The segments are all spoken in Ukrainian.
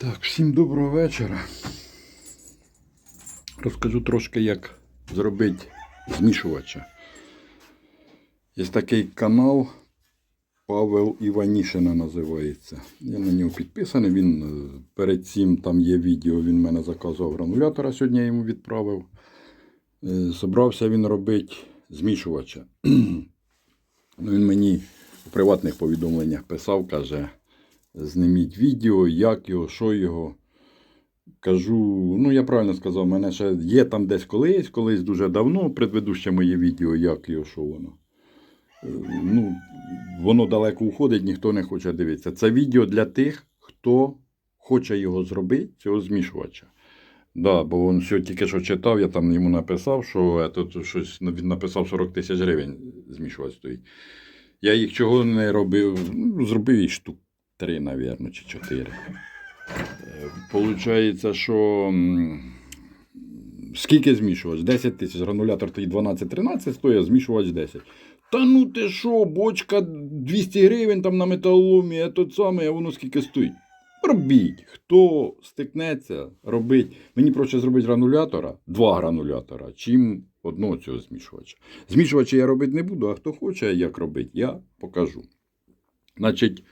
Так, всім доброго вечора. Розкажу трошки, як зробити змішувача. Є такий канал Павел Іванішина називається. Я на нього підписаний. Він е, перед цим там є відео, він мене заказував гранулятора, сьогодні я йому відправив. Е, Собрався він робити змішувача. Ну, він мені у приватних повідомленнях писав, каже, зніміть відео, як його, що його. Кажу, ну я правильно сказав, в мене ще є там десь колись, колись дуже давно, предведуще моє відео, як його, що воно. Е, Ну, воно далеко уходить, ніхто не хоче дивитися. Це відео для тих, хто хоче його зробити, цього змішувача. Да, бо він все тільки що читав, я там йому написав, що тут щось він написав 40 тисяч гривень змішувач стоїть. Я їх чого не робив, ну, зробив їх штук три, мабуть, чи чотири. Е, Получається, що скільки змішувач? 10 тисяч. Гранулятор тоді 12-13 стоїть, а змішувач 10. Та ну ти що, бочка 200 гривень там на металоломі, а то саме, а воно скільки стоїть. Робіть. Хто стикнеться, робить. Мені проще зробити гранулятора, два гранулятора, чим одного цього змішувача. Змішувача я робити не буду, а хто хоче, як робити, я покажу. Значить,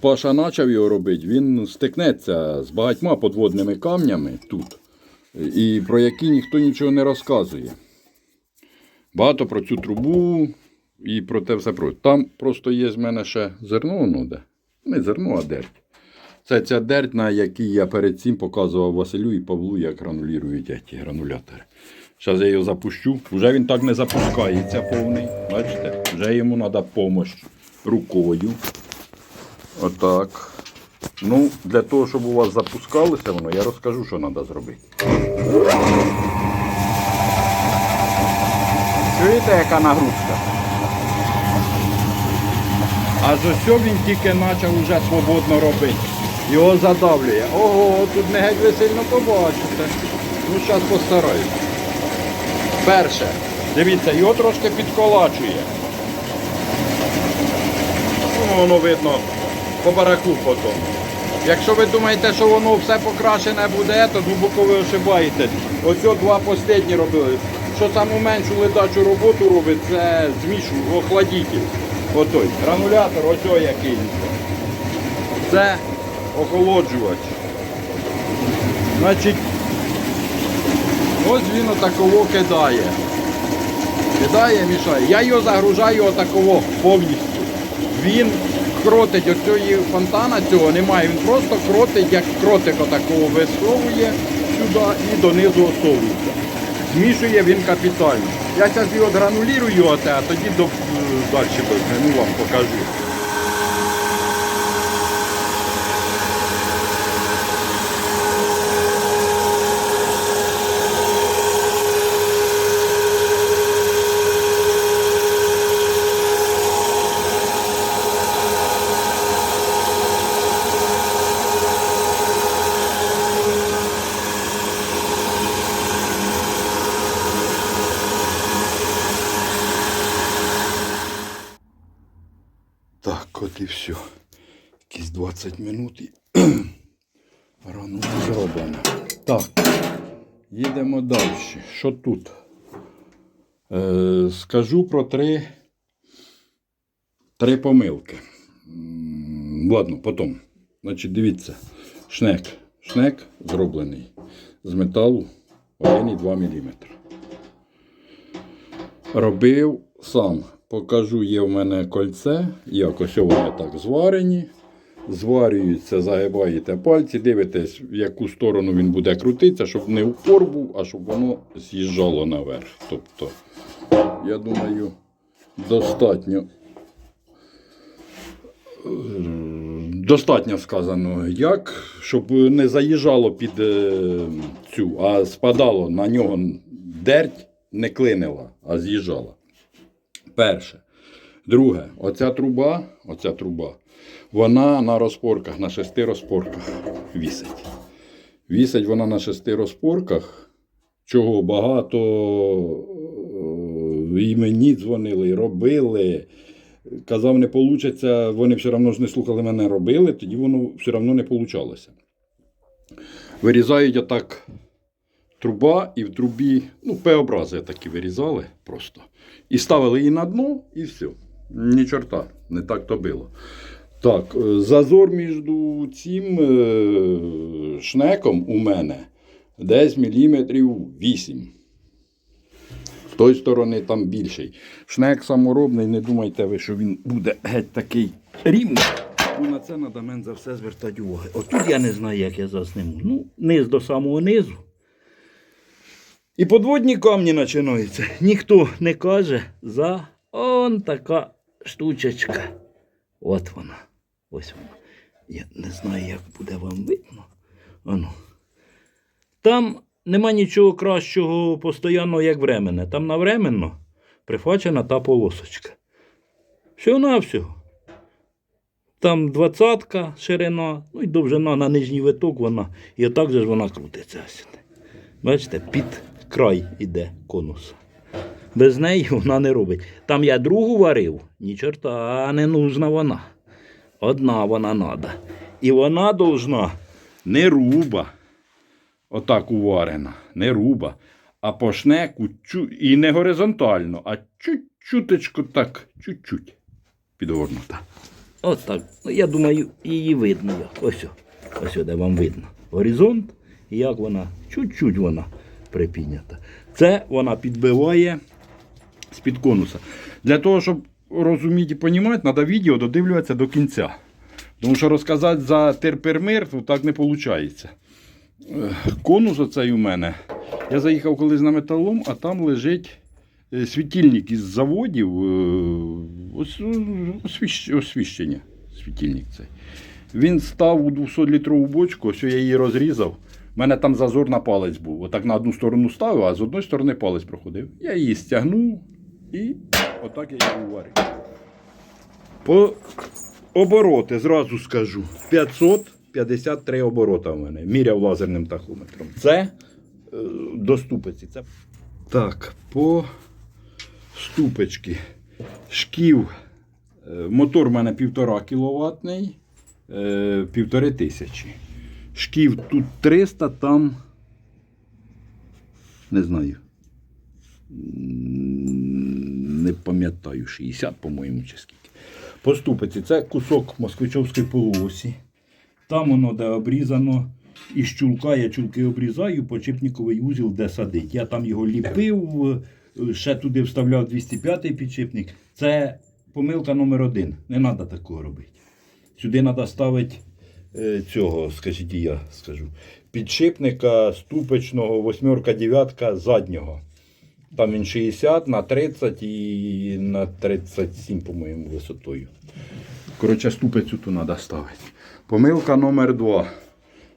Паша почав його робити, він стикнеться з багатьма подводними камнями тут, і про які ніхто нічого не розказує. Багато про цю трубу і про те все про. Там просто є з мене ще зерно, ну де. Не зерно, а дерть. Це ця дерть, на якій я перед цим показував Василю і Павлу, як гранулюють ті гранулятори. Зараз я його запущу. Вже він так не запускається повний. Бачите? Вже йому треба допомога рукою. Отак. Ну, для того, щоб у вас запускалося воно, я розкажу, що треба зробити. Чуєте, яка нагрузка? А з ось він тільки почав вже свободно робити. Його задавлює. Ого, тут не геть ви сильно побачите. Ну, зараз постараюсь. Перше, дивіться, його трошки підколачує. Ну, воно видно по бараку потім. Якщо ви думаєте, що воно все покрашене буде, то глибоко ви ошибаєтесь. Ось два останні робили. Що саму меншу ледачу роботу робить, це змішу, охладитель. Отой. Гранулятор, ось який. Це охолоджувач. Значить, ось він отаково кидає. Кидає, мішає. Я його загружаю отаково повністю. Він кротить оцього фонтана цього немає. Він просто кротить, як кротик такого висовує сюди і донизу осовується. Змішує він капітально. Я зараз його гранулірую, а тоді до, далі ну, вам покажу. Так, от і все. Якісь 20 минут і рано зроблено. Так, їдемо далі. Що тут? Е, скажу про три, три помилки. Ладно, потім. Значить, дивіться, шнек. Шнек зроблений з металу 1,2 мм. Робив сам. Покажу, є в мене кольце, якось вони так зварені. Зварюються, загибаєте пальці, дивитесь, в яку сторону він буде крутитися, щоб не упор був, а щоб воно з'їжджало наверх. Тобто, я думаю, достатньо. Достатньо сказано, як, щоб не заїжджало під е, цю, а спадало на нього дерть, не клинила, а з'їжджала. Перше. Друге, оця труба, оця труба, вона на розпорках, на шести розпорках вісить. Вісить вона на шести розпорках, чого багато е, і мені дзвонили, робили. казав, не вийде, вони все одно ж не слухали мене робили, тоді воно все одно не вийшло. Вирізають отак труба, і в трубі, ну, П-образи такі вирізали просто. І ставили її на дно, і все. Ні чорта, не так то було. Так, е, зазор між цим е, шнеком у мене десь міліметрів 8. З тої сторони там більший. Шнек саморобний, не думайте ви, що він буде геть такий рівний. Ну, на це треба мен за все звертати увагу. Отут я не знаю, як я засниму. Ну, низ до самого низу. І подводні камні починаються. Ніхто не каже за он така штучечка. От вона. Ось вона. Я не знаю, як буде вам видно. Ану. Там нема нічого кращого постійно, як временне. Там навременно прифачена та полосочка. Всього-навсього. Там двадцятка ширина, ну і довжина на нижній виток вона. І отак же ж вона крутиться. Бачите, під край іде конуса. Без неї вона не робить. Там я другу варив, ні чорта не нужна вона. Одна вона надо. І вона должна Не руба. Отак уварена. Не руба. А по шнеку і не горизонтально, а чуть-чуточку так, чуть-чуть підгорнута. От так. Ну, я думаю, її видно. Ось, ось де вам видно. Горизонт, як вона, чуть-чуть вона припіднята. Це вона підбиває з-під конуса. Для того, щоб розуміти і розуміти, треба відео додивлюватися до кінця. Тому що розказати за терпер то так не виходить. Конус оцей у мене. Я заїхав колись на металолом, а там лежить е, світильник із заводів. е, освіщ- Освіщення. Світильник цей. Він став у 200-літрову бочку, ось я її розрізав. У мене там зазор на палець був. Отак на одну сторону ставив, а з одної сторони палець проходив. Я її стягнув і отак я її уварив. По обороти, зразу скажу. 553 оборота в мене. Міряв лазерним тахометром. Це е, до ступиці. Це... Так, по ступочки. Шків. Е, Мотор в мене 1,5 кВт, е, півтори тисячі. Шків тут 300, там. Не знаю. Не пам'ятаю, 60, по-моєму, чи скільки. По ступиці це кусок москвичовської полуосі. Там воно де обрізано. Із чулка я чулки обрізаю, почепниковий узіл де садить. Я там його ліпив, ще туди вставляв 205-й підшипник. Це помилка номер один. Не треба такого робити. Сюди треба ставити е, цього, скажіть, я скажу. Підшипника ступочного, восьмерка, дев'ятка заднього. Там він 60 на 30 і на 37, по-моєму, висотою. Коротше, ступицю тут треба ставити. Помилка номер 2.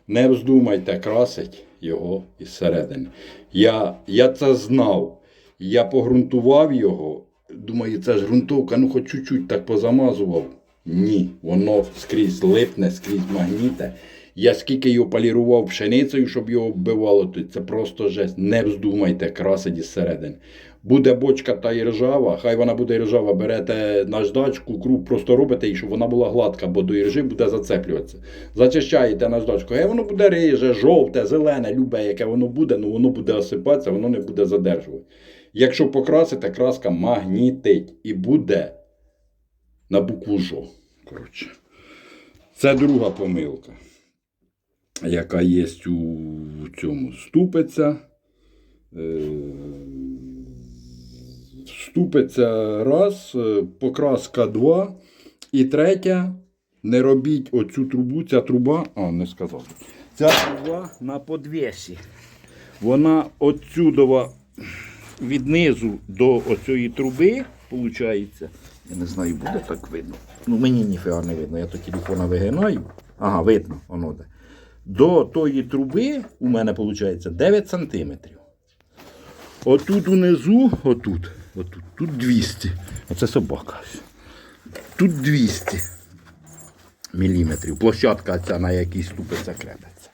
Не вздумайте красить його із середини. Я, я це знав. Я погрунтував його. Думаю, це ж ґрунтовка, ну хоч чуть-чуть так позамазував. Ні, воно скрізь липне, скрізь магніте. Я скільки його полірував пшеницею, щоб його вбивало, то це просто жесть. Не вздумайте красить із середини. Буде бочка та і ржава, хай вона буде ржава, берете наждачку, круг просто робите її, щоб вона була гладка, бо до іржи буде зацеплюватися. Зачищаєте наждачку, хай воно буде риже, жовте, зелене, любе, яке воно буде, ну воно буде осипатися, воно не буде задержувати. Якщо покрасите, краска магнітить і буде на букву Жо. Коротше. Це друга помилка, яка є у цьому ступиця. Е, Ступиця раз, е, покраска два. І третя. Не робіть оцю трубу, ця труба, а, не сказав. Ця труба на подвесі. Вона отсюдова від низу до оцієї труби, виходить. Я не знаю, буде так видно. Ну, мені ніфіга не видно, я то телефона вигинаю. Ага, видно, воно де. До тої труби у мене виходить 9 сантиметрів. Отут унизу, отут, отут, тут 200. Оце собака. Тут 200 міліметрів. Площадка ця, на якій ступиця крепиться.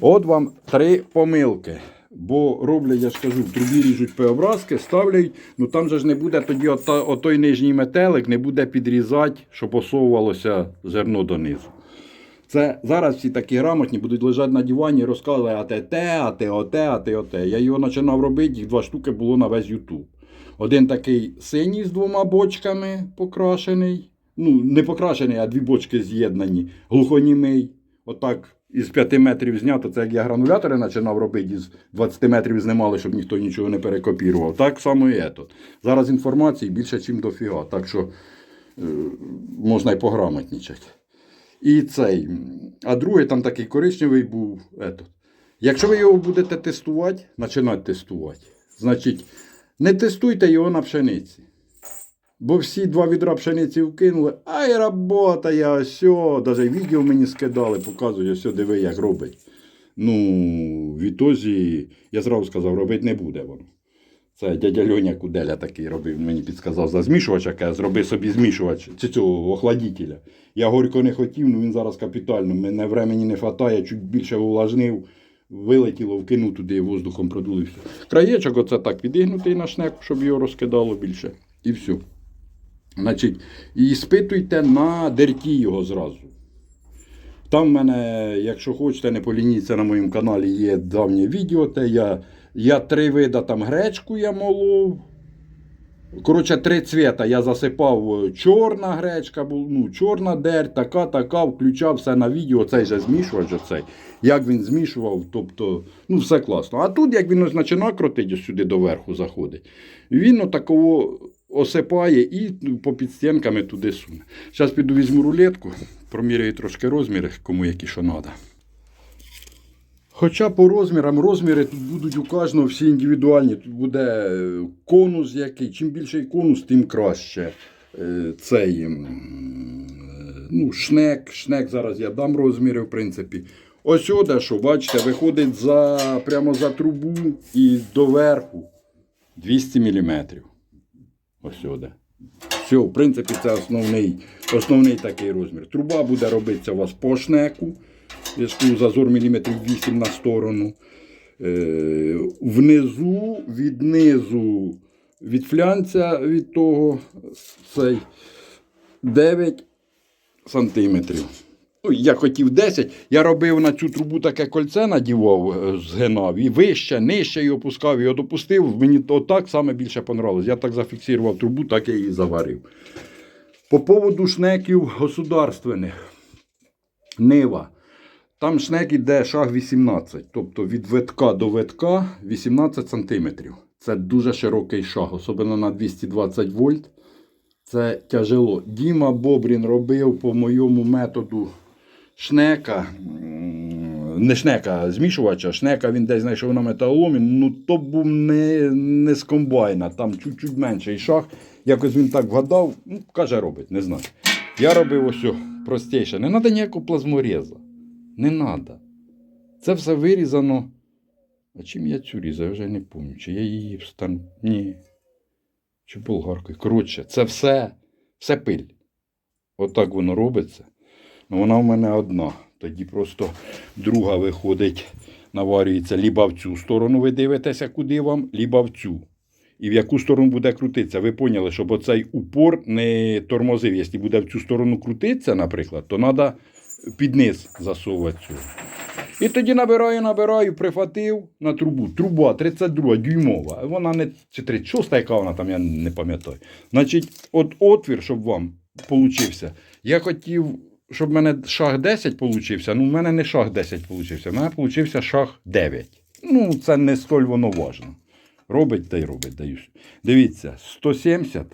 От вам три помилки. Бо роблять, я ж кажу, в трубі ріжуть П-образки, ставлять, ну там же ж не буде тоді ота, отой нижній метелик, не буде підрізати, щоб осовувалося зерно донизу. Це зараз всі такі грамотні будуть лежати на дивані і розказувати, а те те, а те оте, а те оте. Я його починав робити, їх два штуки було на весь Ютуб. Один такий синій з двома бочками покрашений. Ну, не покрашений, а дві бочки з'єднані, глухонімий. Отак із 5 метрів знято, це як я гранулятори починав робити, із 20 метрів знімали, щоб ніхто нічого не перекопірував. Так само і ето. Зараз інформації більше, ніж дофіга. Так що е, можна й пограмотнічати. І цей. А другий там такий коричневий був. Ето. Якщо ви його будете тестувати, починати тестувати, значить, не тестуйте його на пшениці. Бо всі два відра пшениці вкинули, ай, робота, я ось, навіть відео мені скидали, показують, ось, диви, як робить. Ну, відтоді, я зразу сказав, робити не буде воно. Це дядя Льоня Куделя такий робив, мені підказав за змішувача, каже, зроби собі змішувач цього охладителя. Я горько не хотів, ну він зараз капітально. Мене времені не вистачає, чуть більше увлажнив, вилетіло, вкинув туди воздухом продули. Все. Краєчок оце так підігнутий на шнек, щоб його розкидало більше. І все. Значить, і спитуйте на дерті його зразу. Там в мене, якщо хочете, не полініться на моєму каналі, є давнє відео, те я, я три вида там гречку я молов. Коротше, три цвіта я засипав е, чорна гречка, ну, чорна дерть, така, така, включав все на відео, цей же змішувач, оцей, як він змішував, тобто, ну, все класно. А тут, як він ось починає крутити, сюди доверху заходить, він отакого осипає і ну, по підстінками туди суне. Зараз піду візьму рулетку, проміряю трошки розміри, кому які що треба. Хоча по розмірам, розміри будуть у кожного всі індивідуальні. Тут буде е, конус який. Чим більший конус, тим краще. Е, Цей е, ну, шнек. Шнек зараз я дам розміри, в принципі. Ось оде, що, бачите, виходить за, прямо за трубу і доверху 200 мм. Ось оде. Все, в принципі, це основний, основний такий розмір. Труба буде робитися у вас по шнеку. Кажу, зазор міліметрів 8 на сторону. Е, внизу, від низу, від флянця від того, цей 9 сантиметрів. Ну, я хотів 10. Я робив на цю трубу таке кольце надівав, е, згинав, і вище, нижче і опускав, і от опустив. Мені отак саме більше понравилось. Я так зафіксував трубу, так я її заварив. По поводу шнеків государственних. Нива. Там шнек іде шаг 18, тобто від витка до витка 18 см. Це дуже широкий шаг, особливо на 220 вольт. Це тяжело. Діма Бобрін робив по моєму методу шнека. Не шнека, змішувача. Шнека він десь знайшов на металоломі. Ну то був не, не з комбайна, там чуть-чуть менший шаг. Якось він так вгадав, ну, каже, робить, не знаю. Я робив ось простіше. Не треба ніякого плазмореза. Не треба. Це все вирізано. А чим я цю різав, я вже не пам'ятаю. Чи я її встан. Ні. Чи болгаркою. Коротше, це все, все пиль. Отак воно робиться. Ну, вона в мене одна. Тоді просто друга виходить, наварюється ліба в цю сторону, ви дивитеся, куди вам, ліба в цю. І в яку сторону буде крутитися. Ви поняли, щоб оцей упор не тормозив. Якщо буде в цю сторону крутитися, наприклад, то треба під низ засовувати цю. І тоді набираю, набираю, прихватив на трубу. Труба 32 дюймова. Вона не чи 36, яка вона там, я не пам'ятаю. Значить, от отвір, щоб вам получився. Я хотів, щоб в мене шаг 10 получився. Ну, в мене не шаг 10 получився, в мене получився шаг 9. Ну, це не столь воно важно. Робить та й робить, даюсь. Дивіться, 170.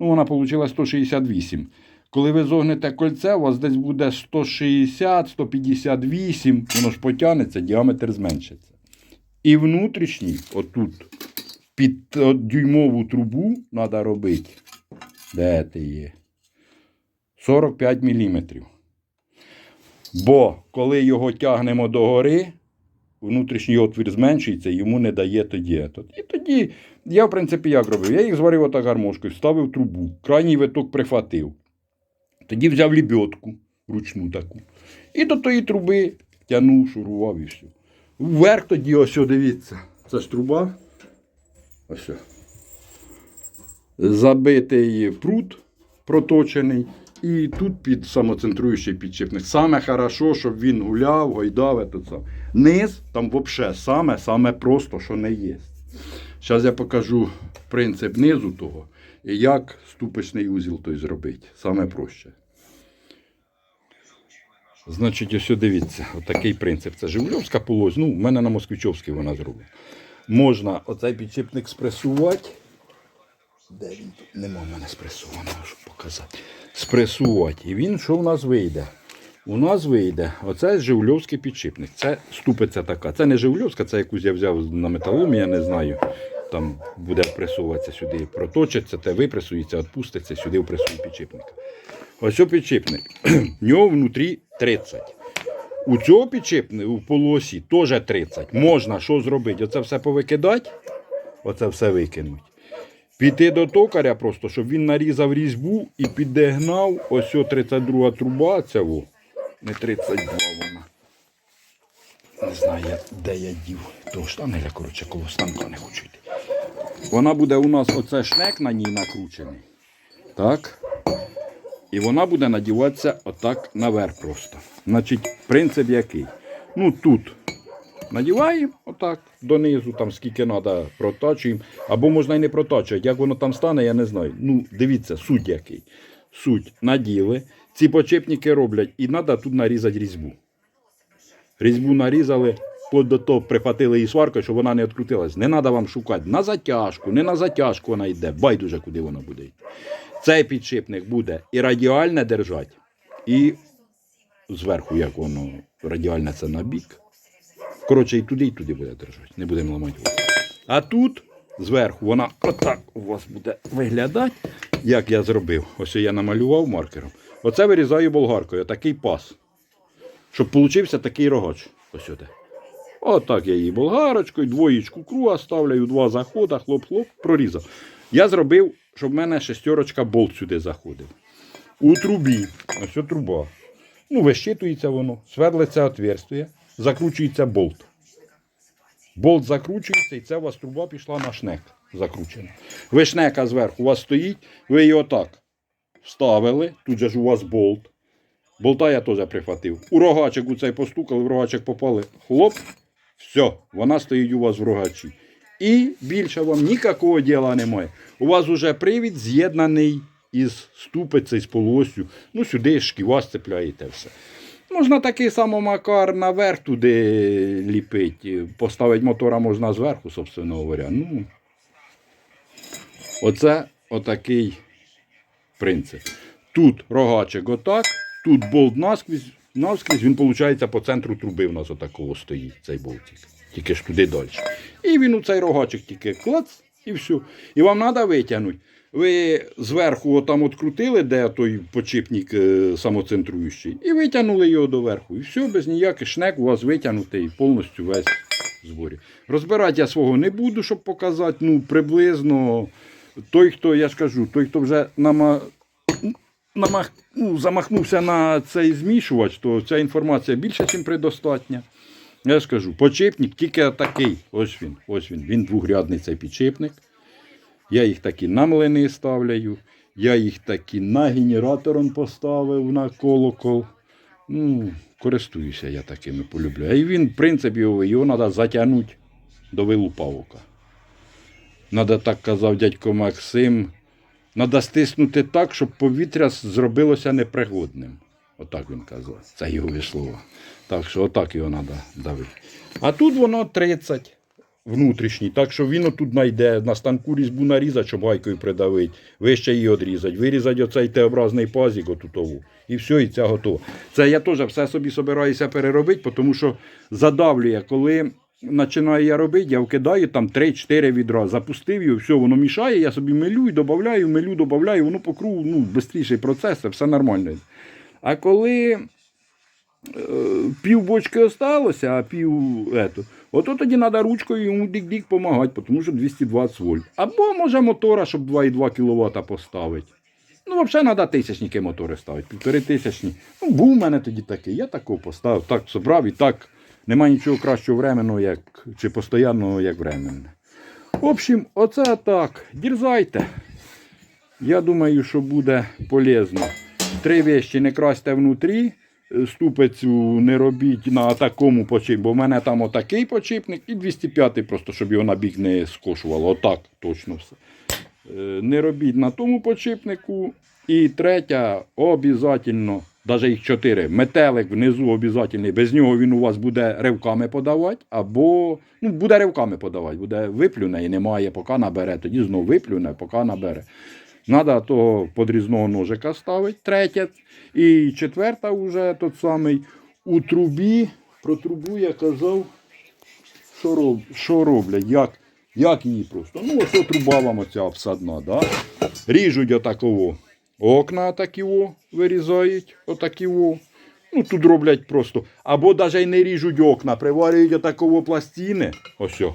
Ну, вона получила 168. Коли ви зогнете кольце, у вас десь буде 160, 158, воно ж потягнеться, діаметр зменшиться. І внутрішній, отут, під е, дюймову трубу треба робити. Де ти є? 45 мм. Бо коли його тягнемо догори, внутрішній отвір зменшується, йому не дає тоді. І тоді я, в принципі, як робив? Я їх зварив отак гармошкою, вставив трубу, крайній виток прихватив. Тоді взяв лебедку, ручну таку. І до тої труби тянув, шурував і все. Вверх тоді ось, дивіться. Це ж труба. Ось. Забитий прут проточений. І тут під самоцентруючий підшипник. Саме хорошо, щоб він гуляв, гойдав. Низ там взагалі саме, саме просто, що не є. Зараз я покажу принцип низу того як ступочний узіл той зробити. Саме проще. Значить, ось дивіться, отакий принцип. Це Жигульовська полось. Ну, в мене на Москвичовській вона зроблена. Можна оцей підшипник спресувати. Де він тут? Нема в мене спресованого, щоб показати. Спресувати. І він що в нас вийде? У нас вийде оце Жигульовський підшипник. Це ступиця така. Це не Жигульовська, це якусь я взяв на металомі, я не знаю. Там буде впресовуватися сюди, проточиться, те випресується, відпуститься, сюди впресує підшипника. Ось о підшипник. В нього внутрі 30. У цього підшипника у полосі теж 30. Можна що зробити? Оце все повикидати, оце все викинуть. Піти до токаря просто, щоб він нарізав різьбу і підігнав ось о 32 труба, ця во. Не 32 вона. Не знаю, де я дів. Того штанеля, коротше, коло станка не хочу йти. Вона буде у нас оце шнек на ній накручений. Так. І вона буде надіватися отак наверх просто. Значить, принцип який? Ну тут надіваємо отак донизу, там скільки треба, протачуємо. Або можна і не протачувати. Як воно там стане, я не знаю. Ну, дивіться, суть який. Суть наділи. Ці почепники роблять і треба тут нарізати різьбу. Різьбу нарізали, вплоть до того прихватили її сваркою, щоб вона не відкрутилась. Не треба вам шукати на затяжку, не на затяжку вона йде. Байдуже, куди вона буде. Цей підшипник буде і радіальне держати, і зверху, як воно радіальне це на бік. Коротше, і туди, і туди буде держати. Не будемо ламати. А тут зверху вона отак у вас буде виглядати, як я зробив. Ось я намалював маркером. Оце вирізаю болгаркою, такий пас. Щоб получився такий рогач. Ось сюди. Отак я її болгарочкою, двоєчку круга ставлю, два заходи, хлоп-хлоп, прорізав. Я зробив, щоб в мене шестерочка болт сюди заходив. У трубі, ось от труба. Ну, вищитується воно, свердлиться отверстие, закручується болт. Болт закручується, і це у вас труба пішла на шнек закручена. Ви шнека зверху у вас стоїть, ви його так вставили, тут же ж у вас болт. Болта я теж прихватив. У рогачик у цей постукали, в рогачик попали. Хлоп, все, вона стоїть у вас в рогачі. І більше вам ніякого діла немає. У вас уже привід з'єднаний із ступицею, з полоссю. Ну, сюди шківа сцепляєте все. Можна такий самий макар наверх туди ліпити. Поставити мотора можна зверху, собственно говоря. Ну, оце отакий принцип. Тут рогачик отак, тут болт наскрізь, навскрізь, він виходить по центру труби в нас отакого стоїть, цей болтик. Тільки ж туди далі. І він у цей рогачик тільки клац і все. І вам треба витягнути. Ви зверху отам открутили, де той почіпник е, самоцентруючий, і витягнули його доверху. І все, без ніяких шнек у вас витягнутий повністю весь зборі. Розбирати я свого не буду, щоб показати. Ну, приблизно той, хто, я ж кажу, той, хто вже нама... намах... ну, замахнувся на цей змішувач, то ця інформація більше, ніж предостатня. Я ж кажу, почепник тільки такий. Ось він, ось він. Він двохрядний цей підшипник. Я їх такі на млини ставляю. Я їх такі на генератором поставив на колокол. Ну, користуюся я такими, полюбляю. І він, в принципі, його треба затягнути до вилупавка. Надо так казав дядько Максим. Надо стиснути так, щоб повітря зробилося непригодним. Отак він казав. Це його слова. Так що отак його треба давити. А тут воно 30 внутрішній. Так що він отут знайде на станку різьбу нарізати, щоб гайкою придавити, вище її відрізати, вирізати оцей Т-образний пазик отутову. І все, і ця готова. Це я теж все собі собираюся переробити, тому що задавлює, коли. Починаю я робити, я вкидаю там 3-4 відра, запустив його, все, воно мішає, я собі милю і додаю, милю, додаю, воно по кругу, ну, швидший процес, все нормально. А коли е, пів бочки осталося, а пів ето, ото тоді треба ручкою йому дік-дік допомагати, тому що 220 вольт. Або може мотора, щоб 2,2 кВт поставити. Ну, взагалі треба тисячники мотори ставити, півтори тисячні. Ну, був у мене тоді такий, я такого поставив, так собрав і так Нема нічого кращого временного, як, чи постоянного, як временне. В общем, оце так. Дірзайте. Я думаю, що буде полезно. Три вещі не красьте внутрі, ступицю не робіть на такому почіпку, бо в мене там отакий почіпник і 205 просто, щоб його на бік не скошувало. Отак точно все. Е, Не робіть на тому почіпнику. І третя, обов'язково, навіть їх чотири, метелик внизу обов'язково. Без нього він у вас буде ривками подавати, або ну, буде ривками подавати, буде виплюне і немає, поки набере. Тоді знову виплюне, поки набере. Надо того подрізного ножика ставити, третє. І четверта вже тот самий у трубі. Про трубу я казав, що, роб, що роблять, як, як її просто. Ну, ось труба вам оця обсадна, да? ріжуть отаково. Окна отакі вирізають, отакі. во. Ну, тут роблять просто. Або навіть не ріжуть окна, приварюють отаково пластини. Ось. о.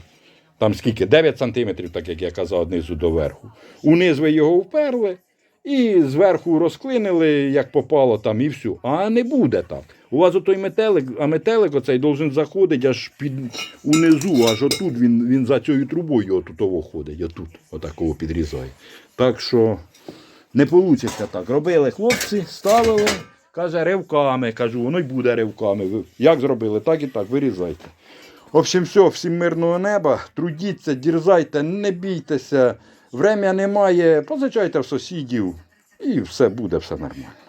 Там скільки? 9 сантиметрів, так як я казав, знизу до верху. Униз ви його вперли і зверху розклинили, як попало там, і все. А не буде так. У вас отой метелик, а метелик оцей должен заходити аж під унизу, аж отут він, він за цією трубою отут ходить, отут, отакого підрізає. Так що не вийде так. Робили хлопці, ставили, каже, ривками. Кажу, воно й буде ривками. Як зробили, так і так, вирізайте. В общем, все, всім мирного неба. Трудіться, дірзайте, не бійтеся. Врем'я немає, позичайте в сусідів і все буде, все нормально.